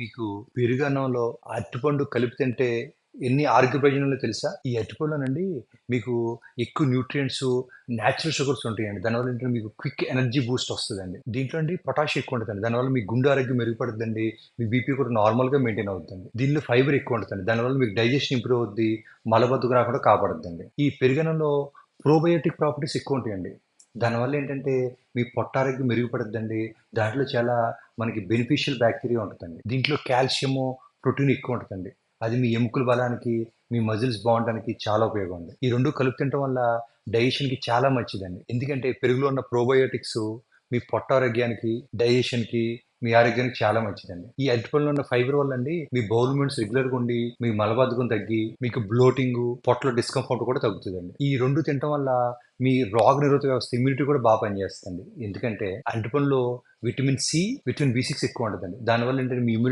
మీకు పెరుగన్నంలో అరటిపండు కలిపి తింటే ఎన్ని ఆరోగ్య ప్రయోజనాలు తెలుసా? ఈ అరటిపండులోనండి మీకు ఎక్కువ న్యూట్రియంట్స్ న్యాచురల్ షుగర్స్ ఉంటాయండి. దానివల్ల ఏంటంటే మీకు క్విక్ ఎనర్జీ బూస్ట్ వస్తుందండి. దీంట్లో అండి పొటాష్ ఎక్కువ ఉంటుందండి. దానివల్ల మీ గుండె ఆరోగ్యం మెరుగుపడుతుందండి. మీ బీపీ కూడా నార్మల్గా మెయింటైన్ అవుతుంది దీనిలో ఫైబర్ ఎక్కువ ఉంటుందండి. దానివల్ల మీకు డైజెషన్ ఇంప్రూవ్ అవుద్ది. మలబద్ధకు రాకుండా కాపాడుద్దండి. ఈ పెరుగనంలో ప్రోబయోటిక్ ప్రాపర్టీస్ ఎక్కువ ఉంటాయండి. దానివల్ల ఏంటంటే మీ పొట్ట ఆరోగ్యం మెరుగుపడుతుందండి. దాంట్లో చాలా మనకి బెనిఫిషియల్ బ్యాక్టీరియా ఉంటుందండి. దీంట్లో కాల్షియము ప్రోటీన్ ఎక్కువ ఉంటుందండి. అది మీ ఎముకల బలానికి మీ మజిల్స్ బాగుండడానికి చాలా ఉపయోగం. ఉంది ఈ రెండు కలుపు తినడం వల్ల డైజెషన్కి చాలా మంచిదండి. ఎందుకంటే పెరుగులో ఉన్న ప్రోబయోటిక్స్ మీ పొట్ట ఆరోగ్యానికి డైజెషన్కి మీ ఆరోగ్యానికి చాలా మంచిదండి. ఈ అరటిపండులో ఉన్న ఫైబర్ వల్ల అండి మీ బౌల్ మూమెంట్స్ రెగ్యులర్గా ఉండి మీ మలబద్ధకం తగ్గి మీకు బ్లోటింగ్ పొట్టలో డిస్కంఫర్ట్ కూడా తగ్గుతుందండి. ఈ రెండు తినడం వల్ల మీ రోగ నిరోధక వ్యవస్థ ఇమ్యూనిటీ కూడా బాగా పనిచేస్తుంది ఎందుకంటే అరటిపండులో vitamin C vitamin B six ఎక్కువ ఉంటుందండి. దానివల్ల ఏంటంటే మీ ఇమ్యూనిటీ